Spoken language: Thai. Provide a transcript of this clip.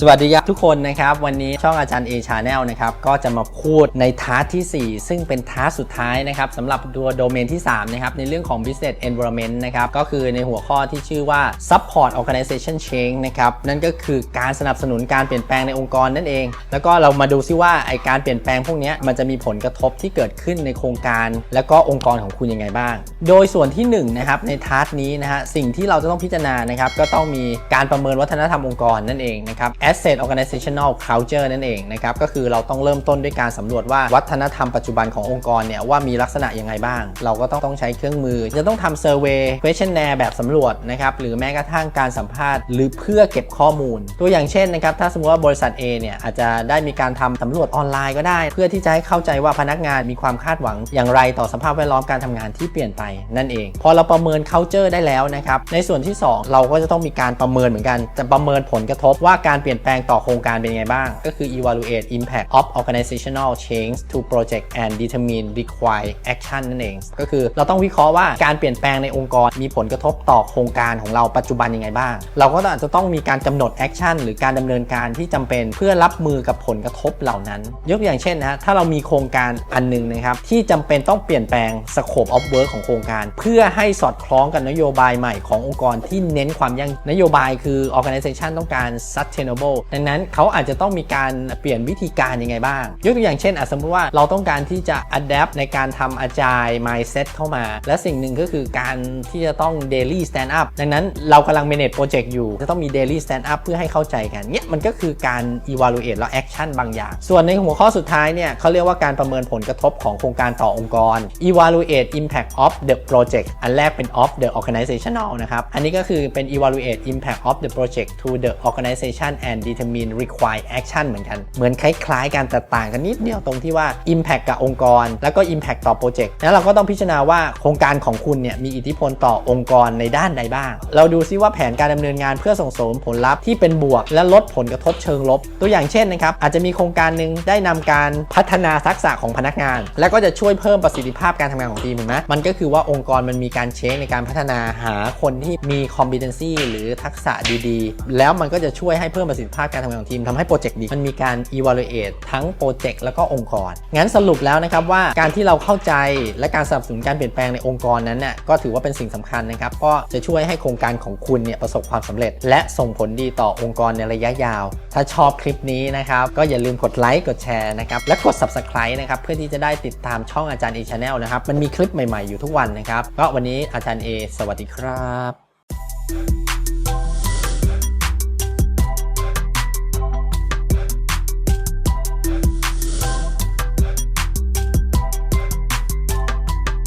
สวัสดีครับทุกคนนะครับ วันนี้ช่องอาจารย์ A Channel นะครับก็จะมาพูดในทาร์ทที่ 4 ซึ่งเป็นทาร์ทสุดท้ายนะครับสำหรับตัวโดเมนที่3นะครับในเรื่องของ business environment นะครับก็คือในหัวข้อที่ชื่อว่า support organization change นะครับนั่นก็คือการสนับสนุนการเปลี่ยนแปลงในองค์กรนั่นเอง แล้วก็เรามาดูซิว่าไอการเปลี่ยนแปลงพวกนี้มันจะมีผลกระทบที่เกิดขึ้นในโครงการ แล้วก็องค์กรของคุณยังไงบ้าง โดยส่วนที่1นงนะครับในทาร์ทนี้นะฮะสิ่งที่เราจะต้องพิจารณานะครับก็ต้องมีการประเมินวัฒนธรรมองค์กรนั่นเองนะครับ asset organizational culture นั่นเองนะครับก็คือเราต้องเริ่มต้นด้วยการสำรวจว่าวัฒนธรรมปัจจุบันขององค์กรเนี่ยว่ามีลักษณะยังไงบ้าง เราก็ต้องต้องใช้เครื่องมือ จะต้องทำ survey questionnaire แบบสำรวจนะครับหรือแม้กระทั่งการสัมภาษณ์ หรือเพื่อเก็บข้อมูล ตัวอย่างเช่นนะครับถ้าสมมติว่าบริษัท A เนี่ยอาจจะได้มีการทำสำรวจออนไลน์ก็ได้ เพื่อที่จะให้เข้าใจว่าพนักงานมีความคาดหวัง อย่างไรต่อสภาพแวดล้อมการทำงานที่เปลี่ยนไปนั่นเอง พอเราประเมิน culture ได้แล้วนะครับในส่วนที่ 2 เราก็จะต้องมีการประเมินเหมือนกันจะประเมินผลกระทบว่าการเปลี่ยนี่ยนแปลงต่อโครงการเป็นยังไงบ้าง ก็คือ evaluate impact of organizational change to project and determine required action นั่นเอง ก็คือเราต้องวิเคราะห์ว่าการเปลี่ยนแปลงในองค์กรมีผลกระทบต่อโครงการของเราปัจจุบันยังไงบ้าง เราก็อาจจะต้องมีการกำหนด action หรือการดำเนินการที่จำเป็นเพื่อรับมือกับผลกระทบเหล่านั้น ยกอย่างเช่นนะฮะถ้าเรามีโครงการอันหนึงนะครับที่จำเป็นต้องเปลี่ยนแปลง scope of work ของโครงการ เพื่อให้สอดคล้องกับนโยบายใหม่ขององค์กรที่เน้นความยั่งนโยบายคือ organization ต้องการ sustainable ดังนั้นเขาอาจจะต้องมีการเปลี่ยนวิธีการยังไงบ้าง ยกตัวอย่างเช่นสมมติว่าเราต้องการที่จะ adapt ในการทำ agile mindset เข้ามา และสิ่งหนึ่งก็คือการที่จะต้อง daily stand up ดังนั้นเรากำลัง manage project อยู่ จะต้องมี daily stand up เพื่อให้เข้าใจกันเนี่ยมันก็คือการ evaluate แล้ว action บางอย่าง ส่วนในหัวข้อสุดท้ายเนี่ยเขาเรียกว่าการประเมินผลกระทบของโครงการต่อองค์กร evaluate impact of the project อันแรกเป็น of the organizational นะครับ อันนี้ก็คือเป็น evaluate impact of the project to the organization and determine require action เหมือนกัน เหมือนคล้ายๆกันแต่ต่างกันนิดเดียวตรงที่ว่า impact กับองค์กร แล้วก็ impact ต่อโปรเจกต์แล้วเราก็ต้องพิจารณาว่าโครงการของคุณเนี่ยมีอิทธิพลต่อองค์กรในด้านใดบ้าง เราดูซิว่าแผนการดำเนินงานเพื่อส่งเสริมผลลัพธ์ที่เป็นบวก และลดผลกระทบเชิงลบ ตัวอย่างเช่นนะครับอาจจะมีโครงการหนึ่งได้นำการพัฒนาทักษะของพนักงาน แล้วก็จะช่วยเพิ่มประสิทธิภาพการทำงานของทีมเห็นไหมมันก็คือว่าองค์กรมันมีการเช็คในการพัฒนาหาคนที่มี competency หรือทักษะดีๆ แล้วมันก็จะช่วยให้เพิ่มประสิทธิภาพการทำงานของทีมทำให้โปรเจกต์ดีมันมีการ evaluate ทั้งโปรเจกต์แล้วก็องค์กร งั้นสรุปแล้วนะครับว่าการที่เราเข้าใจและการสนับสนุนการเปลี่ยนแปลงในองค์กรนั้นน่ะก็ถือว่าเป็นสิ่งสำคัญนะครับก็จะช่วยให้โครงการของคุณเนี่ยประสบความสำเร็จ และส่งผลดีต่อองค์กรในระยะยาว ถ้าชอบคลิปนี้นะครับก็อย่าลืมกดไลค์กดแชร์นะครับและกด subscribe นะครับเพื่อที่จะได้ติดตามช่องอาจารย์ A Channel นะครับมันมีคลิปใหม่ๆอยู่ทุกวันนะครับก็วันนี้อาจารย์ A สวัสดีครับ